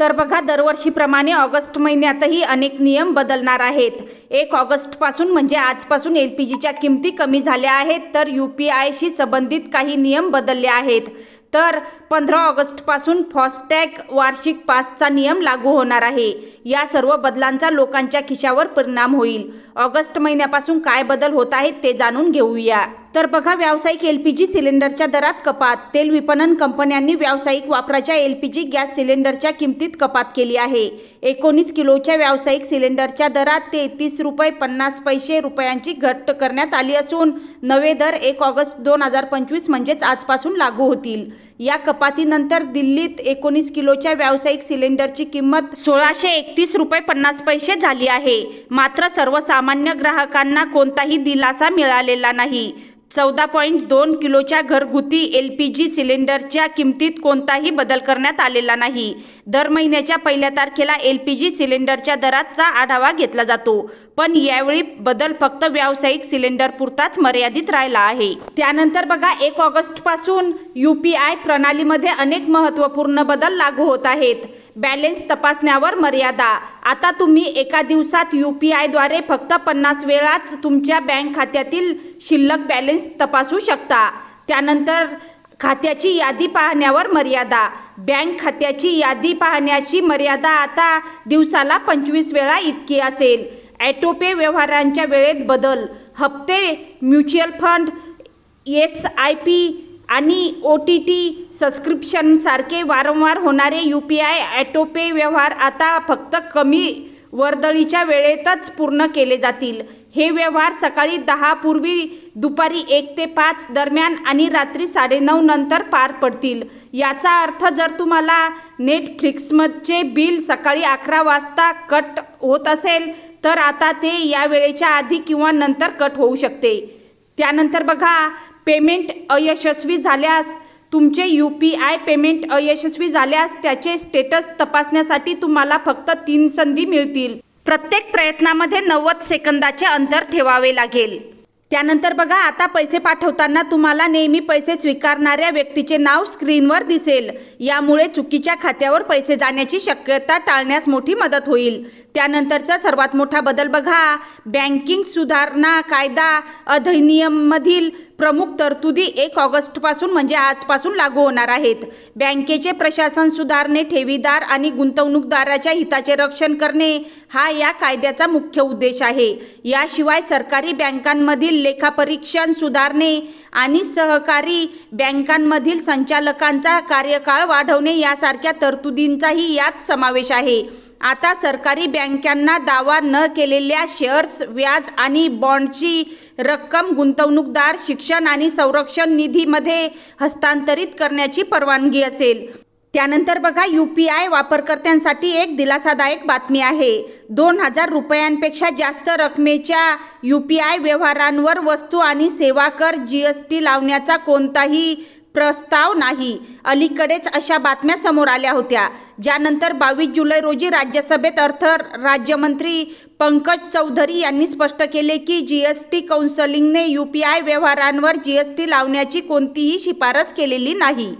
तर बघा दरवर्षीप्रमाणे ऑगस्ट महिन्यातही अनेक नियम बदलणार आहेत. एक ऑगस्टपासून म्हणजे आजपासून एल पी जीच्या किमती कमी झाल्या आहेत तर यू पी आयशी संबंधित काही नियम बदलले आहेत. तर पंधरा ऑगस्टपासून फास्टॅग वार्षिक पासचा नियम लागू होणार आहे. या सर्व बदलांचा लोकांच्या खिशावर परिणाम होईल. ऑगस्ट महिन्यापासून काय बदल होत आहेत ते जाणून घेऊया. तर बघा व्यावसायिक एल पी जी सिलेंडरच्या दरात कपात. तेल विपणन कंपन्यांनी व्यावसायिक वापराच्या एल पी जी गॅस सिलेंडरच्या किमतीत कपात केली आहे. एकोणीस किलोच्या व्यावसायिक सिलेंडरच्या दरात तेहतीस रुपये पन्नास पैसे रुपयांची घट करण्यात आली असून नवे दर एक ऑगस्ट दोन हजार पंचवीस म्हणजेच आजपासून लागू होतील. या कपातीनंतर दिल्लीत एकोणीस किलोच्या व्यावसायिक सिलेंडरची किंमत सोळाशे एकतीस रुपये पन्नास पैसे झाली आहे. मात्र सर्वसामान्य ग्राहकांना कोणताही दिलासा मिळालेला नाही. चौदा पॉईंट दोन किलोच्या घरगुती एल पी जी सिलेंडरच्या किमतीत कोणताही बदल करण्यात आलेला नाही. दर महिन्याच्या पहिल्या तारखेला एल पी जी सिलेंडरच्या दराचा आढावा घेतला जातो. पण यावेळी बदल फक्त व्यावसायिक सिलेंडर पुरताच मर्यादित राहिला आहे. त्यानंतर बघा एक ऑगस्टपासून यू पी आय प्रणालीमध्ये अनेक महत्त्वपूर्ण बदल लागू होत आहेत. बॅलेन्स तपासण्यावर मर्यादा. आता तुम्ही एका दिवसात यू पी आयद्वारे फक्त पन्नास वेळाच तुमच्या बँक खात्यातील शिल्लक बॅलेन्स तपासू शकता. त्यानंतर खात्याची यादी पाहण्यावर मर्यादा. बँक खात्याची यादी पाहण्याची मर्यादा आता दिवसाला पंचवीस वेळा इतकी असेल. ॲटोपे व्यवहारांच्या वेळेत बदल. हप्ते mutual fund S I P आणि ओ टी टी सबस्क्रिप्शनसारखे वारंवार होणारे यू पी आय ॲटोपे व्यवहार आता फक्त कमी वर्दळीच्या वेळेतच पूर्ण केले जातील. हे व्यवहार सकाळी दहा पूर्वी दुपारी एक ते पाच दरम्यान आणि रात्री साडेनऊ नंतर पार पडतील. याचा अर्थ जर तुम्हाला नेटफ्लिक्समचे बिल सकाळी अकरा वाजता कट होत असेल तर आता ते या वेळेच्या आधी किंवा नंतर कट होऊ शकते. त्यानंतर बघा पेमेंट अयशस्वी झाल्यास तुमचे यू पी आय पेमेंट अयशस्वी झाल्यास त्याचे स्टेटस तपासण्यासाठी तुम्हाला फक्त तीन संधी मिळतील. प्रत्येक प्रयत्नामध्ये नव्वद सेकंदाचे अंतर ठेवावे लागेल. त्यानंतर बघा आता पैसे पाठवताना तुम्हाला नेहमी पैसे स्वीकारणाऱ्या व्यक्तीचे नाव स्क्रीनवर दिसेल. यामुळे चुकीच्या खात्यावर पैसे जाण्याची शक्यता टाळण्यास मोठी मदत होईल. त्यानंतरचा सर्वात मोठा बदल बघा. बँकिंग सुधारणा कायदा अधिनियममधील प्रमुख तरतुदी एक ऑगस्टपासून म्हणजे आजपासून लागू होणार आहेत. बँकेचे प्रशासन सुधारणे ठेवीदार आणि गुंतवणूकदाराच्या हिताचे रक्षण करणे हा या कायद्याचा मुख्य उद्देश आहे. याशिवाय सरकारी बँकांमधील लेखापरीक्षण सुधारणे आणि सहकारी बँकांमधील संचालकांचा कार्यकाळ वाढवणे यासारख्या तरतुदींचाही यात समावेश आहे. आता सरकारी बँकांना दावा न केलेल्या शेअर्स व्याज आणि बॉन्डची रक्कम गुंतवणूकदार शिक्षण आणि संरक्षण निधीमध्ये हस्तांतरित करण्याची परवानगी असेल. त्यानंतर बघा यू पी आय वापरकर्त्यांसाठी एक दिलासादायक बातमी आहे. दोन हजार रुपयांपेक्षा जास्त रकमेच्या यू पी आय व्यवहारांवर वस्तू आणि सेवा कर जी एस टी लावण्याचा कोणताही प्रस्ताव नाही. अलीकडेच अशा बातम्या समोर आल्या होत्या. ज्यानंतर बावीस जुलै रोजी राज्यसभेत अर्थ राज्यमंत्री पंकज चौधरी यांनी स्पष्ट केले की जी एस टी कौन्सलिंगने यू पी आय व्यवहारांवर जी एस टी लावण्याची कोणतीही शिफारस केलेली नाही.